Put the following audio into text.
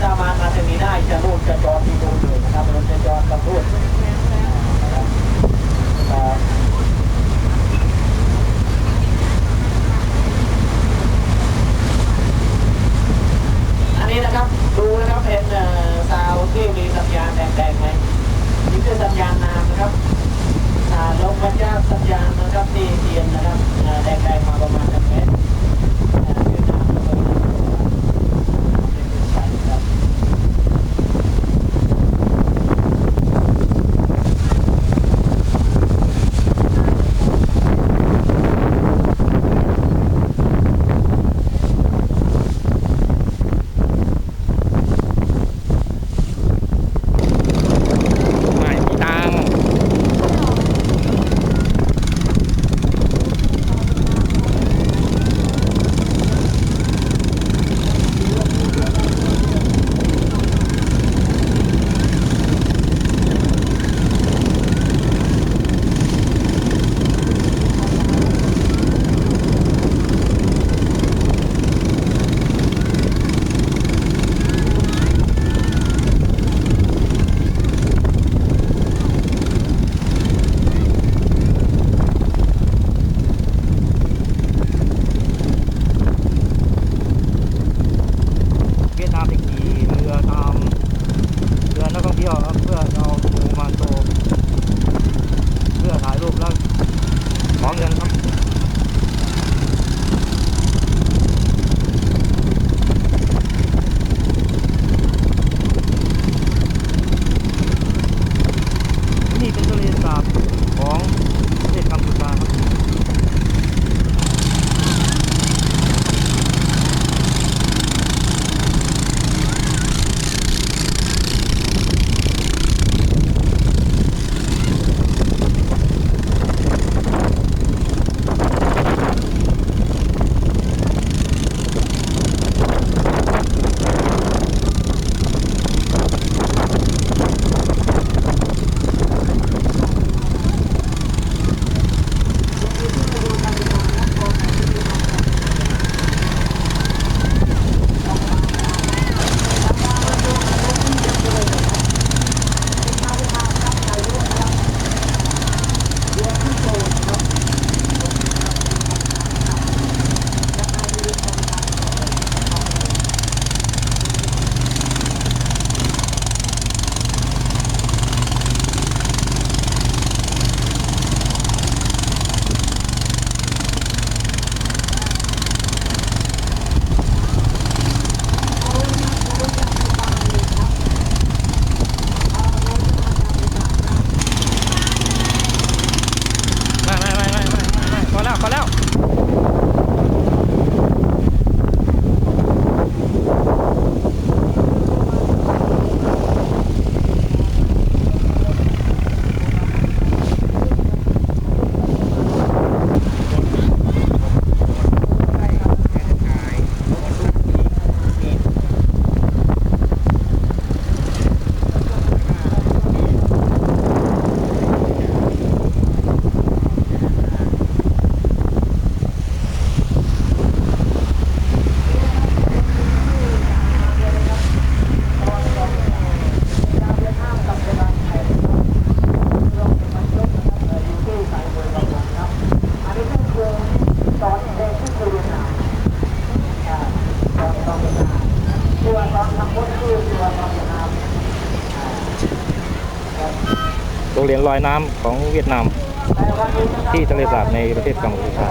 ถ้ามาอาจจะมีได้จะรูดจะจอดที่ดูอยู่นะครับรถจะจอดกับรูดอันนี้นะครับดูนะครับเป็นซาวที่มีสัญญาณแดงๆไหมนี่คือสัญญาณน้ำนะครับลงมาจากสัญญาณนะครับนี่เทียนนะครับแดงๆ ขอเงิ โรงเรียนลอยน้ำของเวียดนาม ที่ทะเลสาบในประเทศกัมพูชา